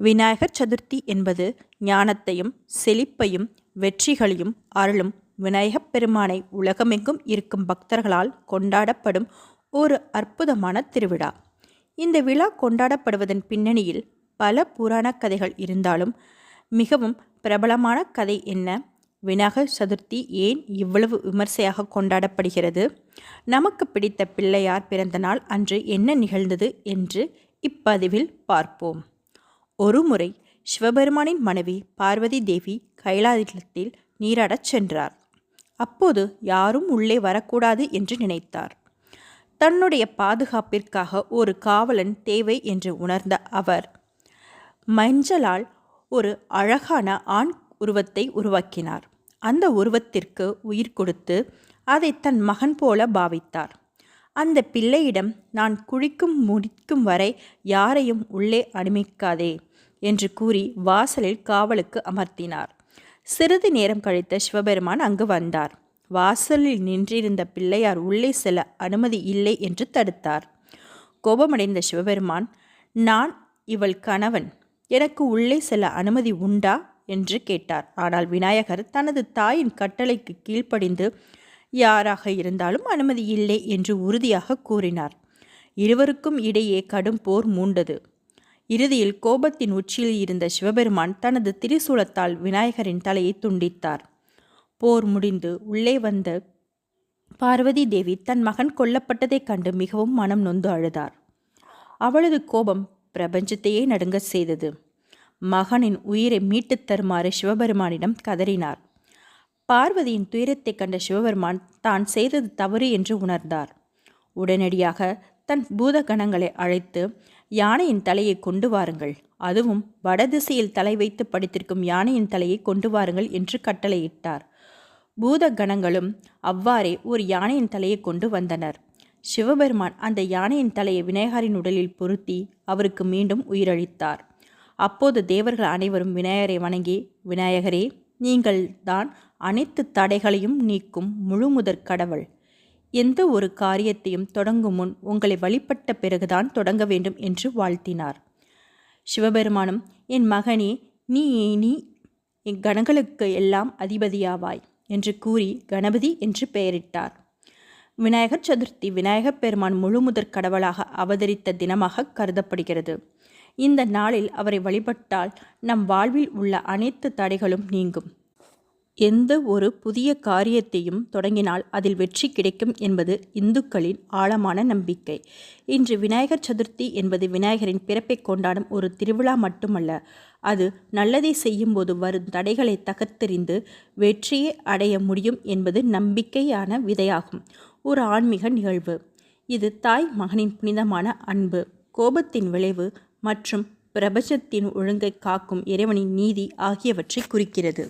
விநாயகர் சதுர்த்தி என்பது ஞானத்தையும் செழிப்பையும் வெற்றிகளையும் அருளும் விநாயகப் பெருமானை உலகமெங்கும் இருக்கும் பக்தர்களால் கொண்டாடப்படும் ஒரு அற்புதமான திருவிழா. இந்த விழா கொண்டாடப்படுவதன் பின்னணியில் பல புராண கதைகள் இருந்தாலும் மிகவும் பிரபலமான கதை என்ன? விநாயகர் சதுர்த்தி ஏன் இவ்வளவு விமர்சையாக கொண்டாடப்படுகிறது? நமக்கு பிடித்த பிள்ளையார் பிறந்த நாள் அன்று என்ன நிகழ்ந்தது என்று இப்பதிவில் பார்ப்போம். ஒருமுறை சிவபெருமானின் மனைவி பார்வதி தேவி கைலாயத்தில் நீராடச் சென்றார். அப்போது யாரும் உள்ளே வரக்கூடாது என்று நினைத்தார். தன்னுடைய பாதுகாப்பிற்காக ஒரு காவலன் தேவை என்று உணர்ந்த அவர் மஞ்சளால் ஒரு அழகான ஆண் உருவத்தை உருவாக்கினார். அந்த உருவத்திற்கு உயிர் கொடுத்து அதை தன் மகன் போல பாவித்தார். அந்த பிள்ளையிடம் நான் குழிக்கும் முடிக்கும் வரை யாரையும் உள்ளே அனுமதிக்காதே. என்று கூறி வாசலில் காவலுக்கு அமர்த்தினார். சிறிது நேரம் கழித்த சிவபெருமான் அங்கு வந்தார். வாசலில் நின்றிருந்த பிள்ளையார் உள்ளே செல்ல அனுமதி இல்லை என்று தடுத்தார். கோபமடைந்த சிவபெருமான் நான் இவள் கணவன். எனக்கு உள்ளே செல்ல அனுமதி உண்டா? என்று கேட்டார். ஆனால் விநாயகர் தனது தாயின் கட்டளைக்கு கீழ்ப்படிந்து யாராக இருந்தாலும் அனுமதி இல்லை என்று உறுதியாக கூறினார். இருவருக்கும் இடையே கடும் போர் மூண்டது. இறுதியில் கோபத்தின் உச்சியில் இருந்த சிவபெருமான் தனது திரிசூலத்தால் விநாயகரின் தலையை துண்டித்தார். போர் முடிந்து உள்ளே வந்த பார்வதி தேவி தன் மகன் கொல்லப்பட்டதைக் கண்டு மிகவும் மனம் நொந்து அழுதார். அவளது கோபம் பிரபஞ்சத்தையே நடுங்க செய்தது. மகனின் உயிரை மீட்டுத் தருமாறு சிவபெருமானிடம் கதறினார். பார்வதியின் துயரத்தைக் கண்ட சிவபெருமான் தான் செய்தது தவறு என்று உணர்ந்தார். உடனடியாக தன் பூதகணங்களை அழைத்து யானையின் தலையை கொண்டு வாருங்கள். அதுவும் வடதிசையில் தலை வைத்து படித்திருக்கும் யானையின் தலையை கொண்டு வாருங்கள் என்று கட்டளையிட்டார். பூத கணங்களும் அவ்வாறே ஒரு யானையின் தலையை கொண்டு வந்தனர். சிவபெருமான் அந்த யானையின் தலையை விநாயகரின் உடலில் பொருத்தி அவருக்கு மீண்டும் உயிரளித்தார். அப்போது தேவர்கள் அனைவரும் விநாயகரை வணங்கி விநாயகரே நீங்கள் தான் அனைத்து தடைகளையும் நீக்கும் முழுமுதற் கடவுள். எந்த ஒரு காரியத்தையும் தொடங்கும் முன் உங்களை வழிபட்ட பிறகுதான் தொடங்க வேண்டும் என்று வாழ்த்தினார். சிவபெருமானும் என் மகனே நீ நீ என் கணங்களுக்கு எல்லாம் அதிபதியாவாய் என்று கூறி கணபதி என்று பெயரிட்டார். விநாயகர் சதுர்த்தி விநாயகப் பெருமான் முழுமுதற் கடவுளாக அவதரித்த தினமாக கருதப்படுகிறது. இந்த நாளில் அவரை வழிபட்டால் நம் வாழ்வில் உள்ள அனைத்து தடைகளும் நீங்கும். எந்த ஒரு புதிய காரியத்தையும் தொடங்கினால் அதில் வெற்றி கிடைக்கும் என்பது இந்துக்களின் ஆழமான நம்பிக்கை. இன்று விநாயகர் சதுர்த்தி என்பது விநாயகரின் பிறப்பை கொண்டாடும் ஒரு திருவிழா மட்டுமல்ல அது நல்லதை செய்யும்போது வரும் தடைகளை தகர்த்தெறிந்து வெற்றியை அடைய முடியும் என்பது நம்பிக்கையான விதையாகும். ஒரு ஆன்மீக நிகழ்வு. இது தாய் மகனின் புனிதமான அன்பு கோபத்தின் விளைவு மற்றும் பிரபஞ்சத்தின் ஒழுங்கை காக்கும் இறைவனின் நீதி ஆகியவற்றை குறிக்கிறது.